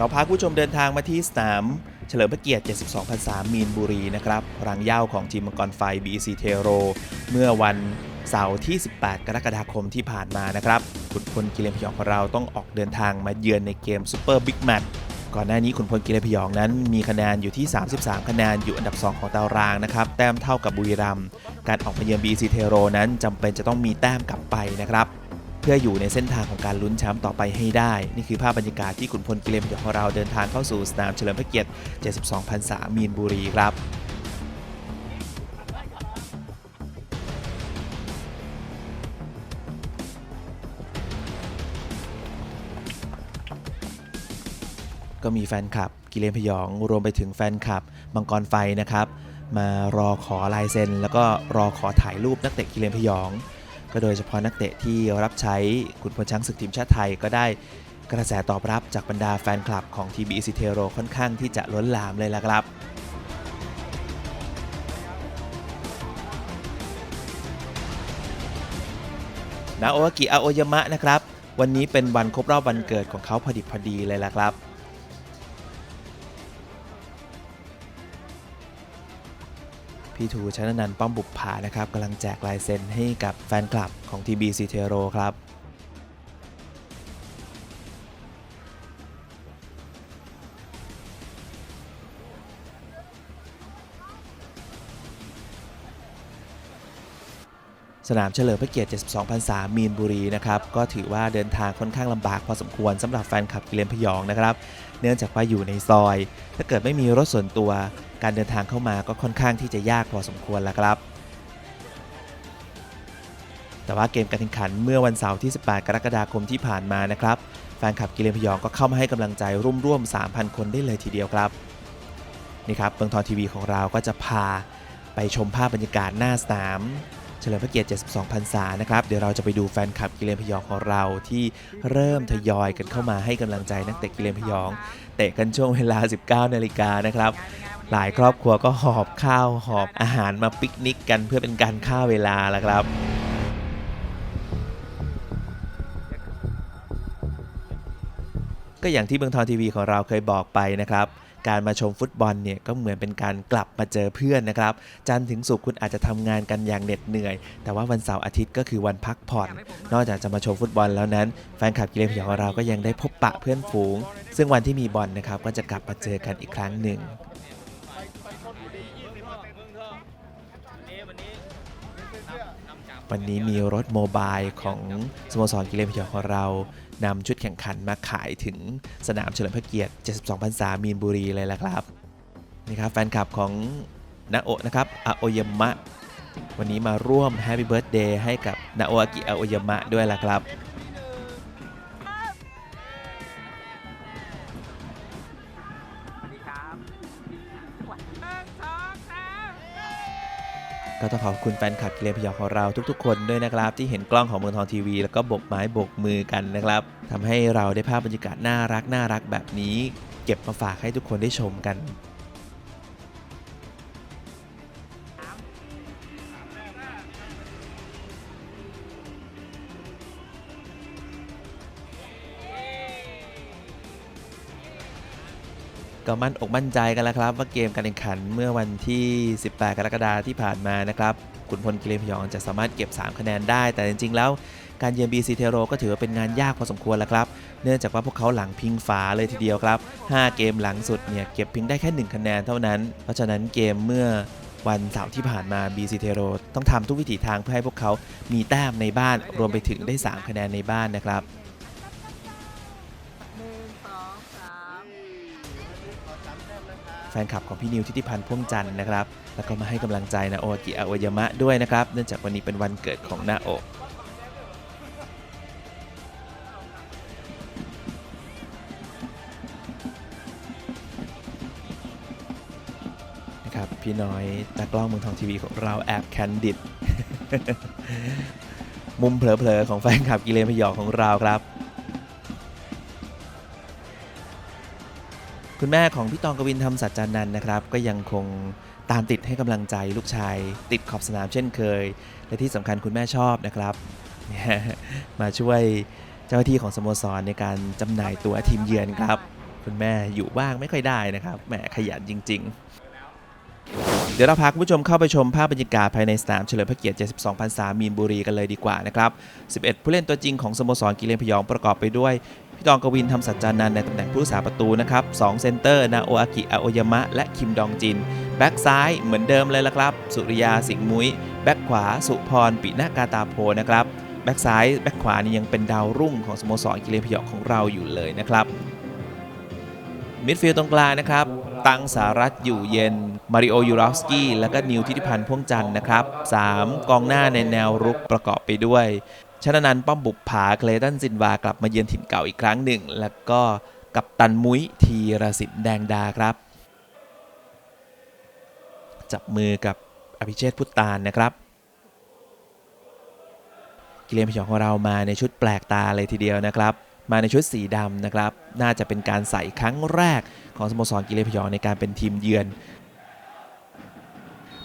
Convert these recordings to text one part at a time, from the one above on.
เราพาผู้ชมเดินทางมาที่สนาม เฉลิมพระเกียรติ 72พรรษามีนบุรีนะครับรังเย้าของทีมมังกรไฟ BEC t e r o เมื่อวันเสาร์ที่ 18 กรกฎาคมที่ผ่านมานะครับขุนพลกิเลนพยองของเราต้องออกเดินทางมาเยือนในเกมซูเปอร์บิ๊กแมตช์ก่อนหน้านี้ขุนพลกิเลนพยองนั้นมีคะแนนอยู่ที่ 33 คะแนนอยู่อันดับ 2 ของตารางนะครับ แต้มเท่ากับบุรีรัมย์การออกมาเยือน BEC t e r o นั้นจำเป็นจะต้องมีแต้มกลับไปนะครับ พื่ออยู่ในเส้นทางของการลุ้นแชมป์ต่อไปให้ได้ นี่คือภาพบรรยากาศที่ขุนพลกิเลนพยองของเราเดินทางเข้าสู่สนามเฉลิมพระเกียรติ 72พรรษามีนบุรีครับก็มีแฟนคลับ กิเลนพยองรวมไปถึงแฟนคลับมังกรไฟนะครับ มารอขอลายเซ็น แล้วก็รอขอถ่ายรูปนักเตะกิเลนพยอง ก็โดยเฉพาะนักเตะที่รับใช้ขุนพลช้างศึกทีมชาติไทยก็ได้กระแสตอบรับจากบรรดาแฟนคลับของทีบีอิซิเทโรค่อนข้างที่จะล้นหลามเลยล่ะครับนาโออากิอาโอยามะนะครับ วันนี้เป็นวันครบรอบวันเกิดของเขาพอดิบพอดีเลยล่ะครับ พี่ทูชนนันท์ป้อมบุปผานะครับกำลังแจกลายเซ็นให้กับแฟนคลับของ TB c t e r o ครับสนามเฉลิมพระเกียรติ 72พรรษา มีนบุรีนะครับ ก็ถือว่าเดินทางค่อนข้างลำบากพอสมควรสำหรับแฟนคลับกิเลนพยองนะครับ เนื่องจากว่าอยู่ในซอย ถ้าเกิดไม่มีรถส่วนตัว การเดินทางเข้ามาก็ค่อนข้างที่จะยากพอสมควรแล้วครับ แต่ว่าเกมการแข่งขันเมื่อวันเสาร์ที่ 18 กรกฎาคมที่ผ่านมานะครับแฟนคลับกิเลนพยองก็เข้ามาให้กำลังใจร่วมๆ 3,000 คนได้เลยทีเดียวครับนี่ครับเบืองทองทีวีของเราก็จะพาไปชมภาพบรรยากาศหน้าสนาม เฉลิมพระเกียรติ 72 พรรษานะครับ เดี๋ยวเราจะไปดูแฟนคลับกิเลนพยองของเราที่เริ่มทยอยกันเข้ามาให้กำลังใจนักเตะกิเลนพยอง เตะกันช่วงเวลา 19 นาฬิกานะครับหลายครอบครัวก็หอบข้าวหอบอาหารมาปิกนิกกันเพื่อเป็นการฆ่าเวลาแล้วครับ ก็อย่างที่เมืองทองทีวีของเราเคยบอกไปนะครับการมาชมฟุตบอลเนี่ยก็เหมือนเป็นการกลับมาเจอเพื่อนนะครับ จันทร์ถึงศุกร์คุณอาจจะทำงานกันอย่างเหน็ดเหนื่อย แต่ว่าวันเสาร์อาทิตย์ก็คือวันพักผ่อน นอกจากจะมาชมฟุตบอลแล้วนั้น แฟนคลับกีฬาพยองของเราก็ยังได้พบปะเพื่อนฝูง ซึ่งวันที่มีบอลนะครับก็จะกลับมาเจอกันอีกครั้งหนึ่ง วันนี้มีรถโมบายของสโมสรกิเลนพยองของเรานำชุดแข่งขันมาขายถึงสนามเฉลิมพระเกียรติ 72พรรษามีนบุรีเลยล่ะครับนี่ครับแฟนคลับของนาโอะนะครับอาโอยมะ วันนี้มาร่วมแฮปปี้เบิร์ดเดย์ให้กับนาโออากิอาโอยมะด้วยล่ะครับ ก็ต้องขอบคุณแฟนคลับกิเลนพยองของเราทุกๆ คนด้วยนะครับ ที่เห็นกล้องของเมืองทองทีวี แล้วก็บกไม้บกมือกันนะครับทำให้เราได้ภาพบรรยากาศน่ารักน่ารักแบบนี้ เก็บมาฝากให้ทุกคนได้ชมกัน ก็มั่นอกมั่นใจกันแล้วครับ ว่าเกมการแข่งขันเมื่อวันที่ 18 กรกฎาคมที่ผ่านมานะครับขุนพลกิเลนพยองจะสามารถเก็บ 3 คะแนนได้ แต่จริง ๆ แล้วการเยือน BC t e r o ก็ถือว่าเป็นงานยากพอสมควรแล้วครับ เนื่องจากว่าพวกเขาหลังพิงฝาเลยทีเดียวครับ 5 เกมหลังสุดเนี่ยเก็บพียงได้แค่ 1 คะแนนเท่านั้น เพราะฉะนั้นเกมเมื่อวันเสาร์ที่ผ่านมา BC t e r o ต้องทำทุกวิถีทางเพื่อให้พวกเขามีแต้มในบ้านรวมไปถึงได้ 3 คะแนนในบ้านนะครับ แฟนคลับของพี่นิวทิติพันธ์พ่วงจันทร์นะครับ แล้วก็มาให้กำลังใจนาโอกิอาโอยมะด้วยนะครับ เนื่องจากวันนี้เป็นวันเกิดของนาโอนะครับพี่น้อยตากล้องเมืองทองทีวีของเราแอบแคนดิดมุมเผลอๆของแฟนคลับกิเลนพยองของเราครับ คุณแม่ของพี่ตองกวินทำสัจจานันนะครับ ก็ยังคงตามติดให้กำลังใจลูกชาย ติดขอบสนามเช่นเคย และที่สำคัญคุณแม่ชอบนะครับ มาช่วยเจ้าหน้าที่ของสโมสรในการจำหน่ายตัวทีมเยือนครับ คุณแม่อยู่บ้างไม่ค่อยได้นะครับแหมขยันจริง ๆ เดี๋ยวเราพาคุณผู้ชมเข้าไปชมภาพบรรยากาศภายในสนามเฉลิมพระเกียรติ 72พรรษามีนบุรีกันเลยดีกว่านะครับ 11 ผู้เล่นตัวจริงของสโมสรกิเลนพยองประกอบไปด้วย พี่ตองกวินทำสัจจานันในตำแหน่งผู้รักษาประตูนะครับ2เซนเตอร์ นาโออากิ อาโอยามะ และคิมดองจิน แบ็กซ้ายเหมือนเดิมเลยละครับ สุริยาสิงห์มุ้ย แบ็กขวา สุพร ปินากาตาโพนะครับ แบ็กซ้าย แบ็กขวานี่ยังเป็นดาวรุ่งของสโมสรกิเลนพยองของเราอยู่เลยนะครับ มิดฟิลด์ตรงกลางนะครับ ตังสารัตอยู่เย็น มาริโอ ยูรอฟสกี้ และก็นิวทิติพันธ์พ่วงจันทร์นะครับ 3. กองหน้าในแนวรุกประกอบไปด้วย ชนะนันป้อมบุกผาเคลตันซินวากลับมาเยือนถิ่นเก่าอีกครั้งหนึ่ง แล้วก็กับตันมุ้ยทีรสินแดงดาครับ จับมือกับอภิเชษพุตตานนะครับกิเลนพยองของเรามาในชุดแปลกตาเลยทีเดียวนะครับ มาในชุดสีดำนะครับ น่าจะเป็นการใส่ครั้งแรกของสโมสรกิเลนพยองในการเป็นทีมเยือน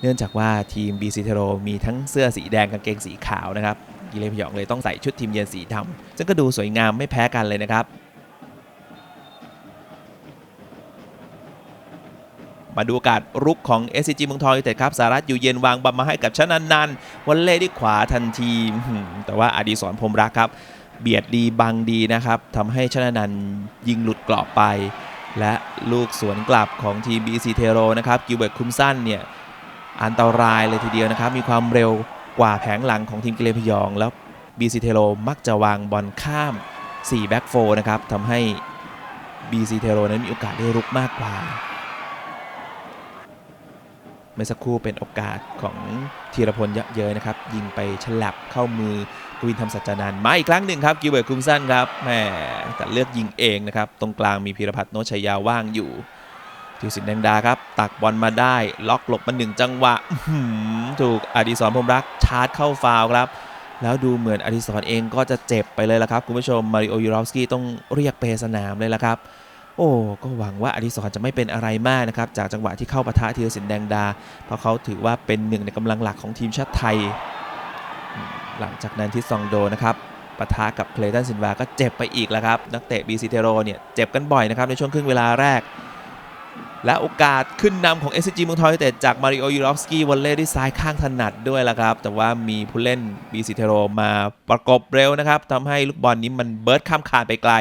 เนื่องจากว่าทีมบีซีเทโรมีทั้งเสื้อสีแดงกางเกงสีขาวนะครับ กิเลนพยองเลยต้องใส่ชุดทีมเยือนสีดำซึ่งก็ดูสวยงามไม่แพ้กันเลยนะครับ มาดูโอกาสรุกของ SCG เมืองทองยูเต็ดครับสารัตอยู่เย็นวางบอลมาให้กับชนันนันวันเล่ที่ขวาทันทีแต่ว่าอดีศรพรมรักครับ เบียดดีบังดีนะครับทำให้ชนะนันยิงหลุดกรอบไป และลูกสวนกลับของทีม BC เทโรนะครับกิวเบิร์ตคุมสั้นเนี่ยอันตรายเลยทีเดียวนะครับ มีความเร็ว กว่าแผงหลังของทีมกิเลนพยอง แล้ว BC เทโรมักจะวางบอลข้าม 4 แบ็กโฟนะครับทำให้ BC เทโรนั้นมีโอกาสได้รุกมากกว่า เมื่อสักครู่เป็นโอกาสของธีรพลเยอะเย้ยนะครับ ยิงไปฉลับเข้ามือกวินทำสัจจานันท์มาอีกครั้งหนึ่งครับกิวเบิร์ตคุมสั้นครับแหมแต่เลือกยิงเองนะครับ ตรงกลางมีพีรพัฒน์โนชัยยาว่างอยู่ ทิวสินแดงดาครับ ตักบอลมาได้ ล็อกหลบมาหนึ่งจังหวะถูกอดิศรพรมรักชาร์จเข้าฟาวครับ แล้วดูเหมือนอดิศรเองก็จะเจ็บไปเลยละครับ คุณผู้ชม มาริโอยูรอฟสกี้ต้องเรียกเปสนามเลยละครับโอ้ก็หวังว่าอดิศรจะไม่เป็นอะไรมากนะครับ จากจังหวะที่เข้าปะทะทีรสินแดงดา เพราะเขาถือว่าเป็นหนึ่งในกำลังหลักของทีมชาติไทย หลังจากนั้นทิสซองโดนะครับปะทะกับเคลตันซินวาก็เจ็บไปอีกแล้วครับ นักเตะบีซีเทโรเนี่ย เจ็บกันบ่อยนะครับ ในช่วงครึ่งเวลาแรก และโอกาสขึ้นนำของ SCG เมืองทองยูเต็ดจากมาริโอยูรอฟสกี้วอลเล่ด้วยซ้ายข้างถนัดด้วยละครับ แต่ว่ามีผู้เล่นบีซีเทโรมาประกบเร็วนะครับทำให้ลูกบอลนี้มันเบิร์ดข้ามคานไปไกล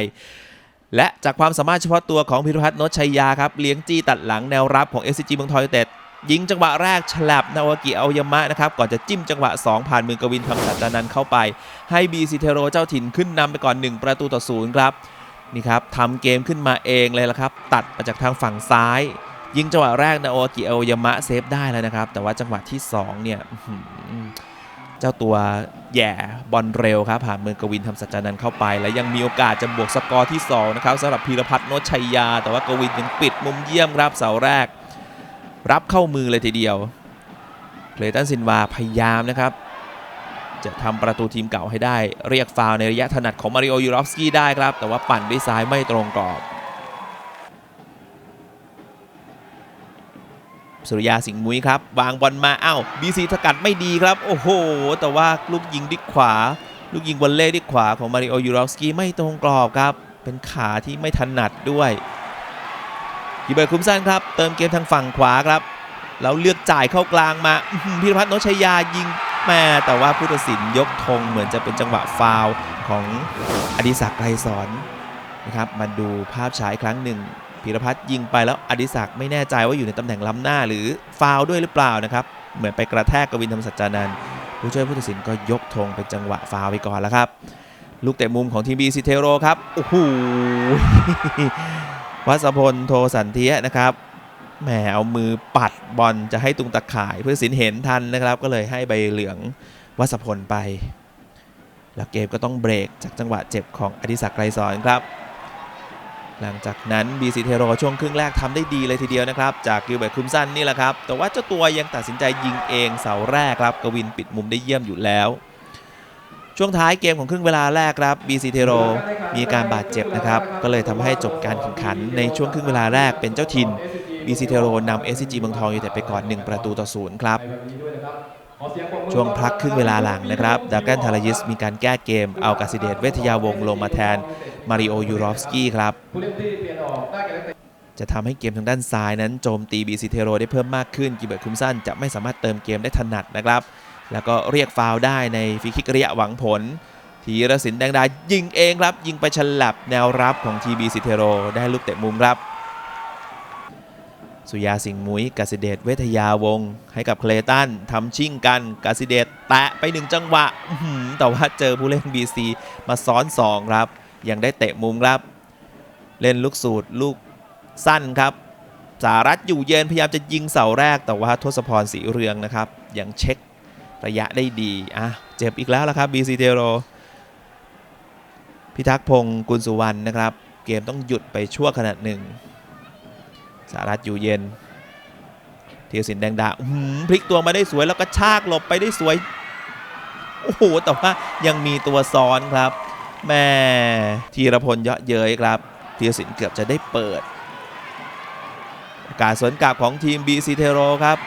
และจากความสามารถเฉพาะตัวของพิรพัฒน์นชชัยยาครับ เลี้ยงจี้ตัดหลังแนวรับของ SCG เมืองทองยูเต็ดยิงจังหวะแรกฉลับนาวากิเอายามะนะครับ ก่อนจะจิ้มจังหวะ 2 ผ่านมือกวินทำสัจจานันเข้าไป ให้บีซีเทโรเจ้าถิ่นขึ้นนำไปก่อน 1 ประตูต่อศูนย์ครับ นี่ครับทำเกมขึ้นมาเองเลยละครับ ตัดมาจากทางฝั่งซ้าย ยิงจังหวะแรกนาโอากิเอายามะเซฟได้แล้วนะครับ แต่ว่าจังหวะที่ 2 เนี่ยเจ้าตัวแย่บอลเร็วครับผ่านมือกวินทำสัจจานันเข้าไป และยังมีโอกาสจะบวกสกอร์ที่ 2 นะครับสำหรับพีรพัฒน์โนชัยยา แต่ว่ากวินยังปิดมุมเยี่ยมครับเสาแรก รับเข้ามือเลยทีเดียวเคลตันซินวาพยายามนะครับ จะทำประตูทีมเก่าให้ได้ เรียกฟาวในระยะถนัดของมาริโอยูรอฟสกี้ได้ครับ แต่ว่าปั่นด้วยซ้ายไม่ตรงกรอบสุริยาสิงห์มุ้ยครับวางบอลมาอ้าวบีซีสกัดไม่ดีครับ โอ้โห แต่ว่าลูกยิงดิขวา ลูกยิงวอลเล่ดิขวาของมาริโอยูรอฟสกี้ไม่ตรงกรอบครับ เป็นขาที่ไม่ถนัดด้วยกีเบิร์คุ้มสั้นครับ เติมเกมทางฝั่งขวาครับ แล้วเลือกจ่ายเข้ากลางมาพิรพัฒน์โนชชัยยายิง แม่แต่ว่าผู้ตัดสินยกธงเหมือนจะเป็นจังหวะฟาวของอดิศักดิ์ไกรสอนนะครับมาดูภาพฉายครั้งหนึ่งพิรพัฒน์ยิงไปแล้วอดิศักดิ์ไม่แน่ใจว่าอยู่ในตำแหน่งล้ำหน้าหรือฟาวด้วยหรือเปล่านะครับเหมือนไปกระแทกกวินธรรมสัจจานันท์ผู้ช่วยผู้ตัดสินก็ยกธงเป็นจังหวะฟาวไปก่อนแล้วครับ ลูกเตะมุมของทีมบีซีเทโรครับโอ้โหวัสพลโทสันเทียนะครับ แหมเอามือปัดบอลจะให้ตุงตะข่ายเพื่อสินเห็นทันนะครับ ก็เลยให้ใบเหลืองวัสพลไป แล้วเกมก็ต้องเบรกจากจังหวะเจ็บของอดิศักดิ์ไกรสอนครับ หลังจากนั้นบีซีเทโรช่วงครึ่งแรกทำได้ดีเลยทีเดียวนะครับ จากกิลเบิร์ตคุมสั้นนี่แหละครับ แต่ว่าเจ้าตัวยังตัดสินใจยิงเองเสาแรกครับกวินปิดมุมได้เยี่ยมอยู่แล้ว ช่วงท้ายเกมของครึ่งเวลาแรกครับบีซีเทโรมีอาการบาดเจ็บนะครับ ก็เลยทำให้จบการแข่งขันในช่วงครึ่งเวลาแรกเป็นเจ้าถิ่นบีซีเทโรนำ SCG เมืองทองอยู่แต่ไปก่อน 1 ประตูต่อศูนย์ครับ ช่วงพักครึ่งเวลาหลังนะครับดากันทารายิสมีการแก้เกม เอากาซิเดตเวทยาวงศ์ลงมาแทนมาริโอยูรอฟสกี้ครับผู้เล่นที่เปลี่ยนออกได้แก่นักเตะจะทำให้เกมทางด้านซ้ายนั้นโจมตีบีซีเทโรได้เพิ่มมากขึ้นกิเบิร์ตคุมสันจะไม่สามารถเติมเกมได้ถนัดนะครับ แล้วก็เรียกฟาวได้ในฟรีคิกระยะหวังผล ทีรศินแดงดายิงเองครับ ยิงไปฉลับแนวรับของทีบีซีเทโร ได้ลูกเตะมุมครับ สุยาสิงห์มุ้ยกาซิเดตเวทยาวง ให้กับเคลตันทำชิ่งกันกาซิเดตแตะไปหนึ่งจังหวะแต่ว่าเจอผู้เล่น BC มาซ้อนสองครับ ยังได้เตะมุมครับ เล่นลูกสูตรลูกสั้นครับสารัตอยู่เย็นพยายามจะยิงเสาแรกแต่ว่าทศพรสีเรืองนะครับยังเช็ค ระยะได้ดี อะ เจ็บอีกแล้วละครับ BC เทโรพิทักษ์พงศ์กุลสุวรรณนะครับ เกมต้องหยุดไปชั่วขณะหนึ่งสารัตอยู่เย็นเทียสินแดงดาหือพลิกตัวมาได้สวยแล้วก็ชากหลบไปได้สวย โอ้โห แต่ว่ายังมีตัวซ้อนครับ แม่ธีรพลเยาะเย้ยครับธีรศิลป์เกือบจะได้เปิด การสวนกลับของทีม BC เทโรครับ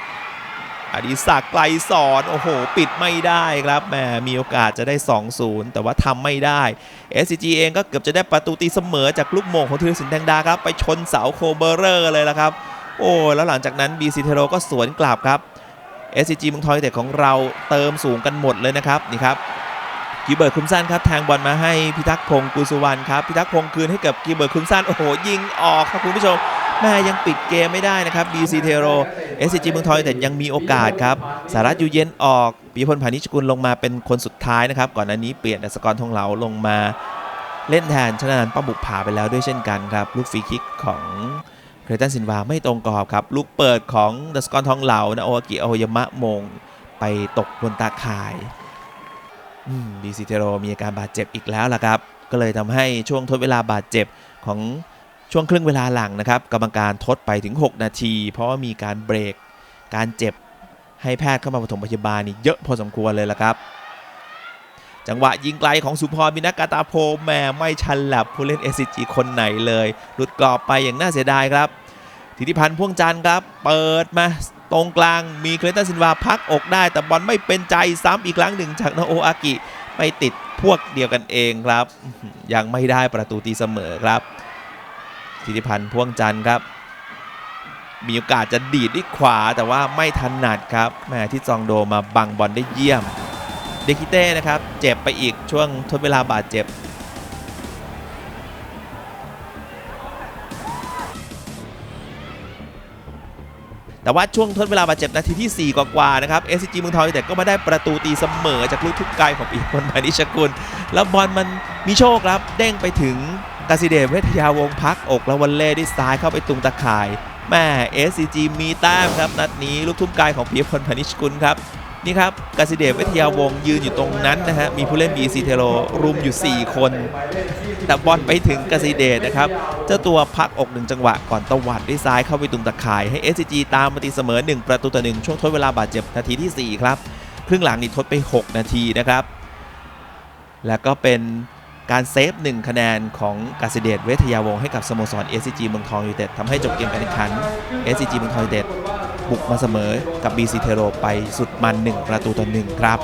อดิศักดิ์ไกลสอนโอ้โห ปิดไม่ได้ครับแหมมีโอกาสจะได้ 2-0 แต่ว่าทำไม่ได้ SCG เองก็เกือบจะได้ประตูตีเสมอจากลูกโมงของธีรศิลปแดงดาครับ ไปชนเสาโคเบอร์เรอร์เลยละครับ โอ้แล้วหลังจากนั้น BC เทโรก็สวนกลับครับ SCG เมืองทอยแต่ของเราเติมสูงกันหมดเลยนะครับนี่ครับกิเบิร์ตคุมสันครับแทงบอลมาให้พิทักษ์พงศ์กุลสุวรรณครับพิทักษ์พงศ์คืนให้กับกิเบิร์ตคุมสันโอ้โหยิงออกครับคุณผู้ชม แม่ยังปิดเกมไม่ได้นะครับ BC เทโร SCG เมืองทอยแต่ยังมีโอกาสครับสารัตอยู่เย็นออกปีพลพานิชกุลลงมาเป็นคนสุดท้ายนะครับ ก่อนหน้านี้เปลี่ยนอัศกรทองเหลาลงมา เล่นแทนชนะนันป้าบุกผาไปแล้วด้วยเช่นกันครับ ลูกฟรีคิกของเครตันซินวาไม่ตรงกรอบครับ ลูกเปิดของดัสกรทองเหลานะโออากิโอยามะมง ไปตกบนตาข่ายบีซิเทโรมีอาการบาดเจ็บอีกแล้วล่ะครับ ก็เลยทำให้ช่วงทดเวลาบาดเจ็บของ ช่วงครึ่งเวลาหลังนะครับกรรมการทดไปถึง 6 นาที เพราะว่ามีการเบรกการเจ็บให้แพทย์เข้ามาปฐมพยาบาลนี่เยอะพอสมควรเลยละครับ จังหวะยิงไกลของสุพรมินากาตาโพแม่ไม่ชันหลับผู้เล่น SCG คนไหนเลย หลุดกรอบไปอย่างน่าเสียดายครับธิติพันธ์พ่วงจันทร์ครับ เปิดมาตรงกลางมีเคลตันซินวาพักอกได้ แต่บอลไม่เป็นใจซ้ำอีกครั้งหนึ่งจากนาโออากิไม่ติดพวกเดียวกันเองครับ ยังไม่ได้ประตูตีเสมอครับ ธิติพันธ์พ่วงจันทร์ครับ มีโอกาสจะดีดด้วยขวาแต่ว่าไม่ถนัดครับแม่ที่จองโดมาบังบอลได้เยี่ยม เดคิเต้นะครับ เจ็บไปอีกช่วงทดเวลาบาดเจ็บ แต่ว่าช่วงทดเวลาบาดเจ็บนาทีที่ 4 กว่าๆนะครับเอสซีเมืองทองยูไนแต่ก็มาได้ประตูตีเสมอจากลูกทุกไกลของปีพนพานิชกุล แล้วบอลมันมีโชคครับ เด้งไปถึงกาซิเดเวทยาวงพักอกแล้ววันเล่ด้วยซ้ายเข้าไปตุงตะข่ายแม่ SCG มีแต้มครับ นัดนี้ลูกทุ่มกายของพีพลพนิชกุลครับ นี่ครับกาซิเดชเวทยาวงยืนอยู่ตรงนั้นนะฮะมีผู้เล่น BC เทโรรุมอยู่ 4 คน แต่บอลไปถึงกาซิเดชนะครับเจ้าตัวพักอกหนึ่งจังหวะก่อนตวัดด้วยซ้ายเข้าไปตรงตะข่าย ให้ SCG ตามมาตีเสมอ 1 ประตูต่อหนึ่งช่วงทดเวลาบาดเจ็บนาทีที่ 4 ครับครึ่งหลังนี่ทดไป 6 นาทีนะครับ แล้วก็เป็นการเซฟ 1 คะแนนของกาซิเดชเวทยาวงให้กับสโมสร SCG เมืองทองยูไนเต็ดทำให้จบเกมการแข่งขัน SCG เมืองทองยูไนเต็ด บุกมาเสมอกับบีซีเทโรไปสุดมัน 1 ประตูต่อ1ครับ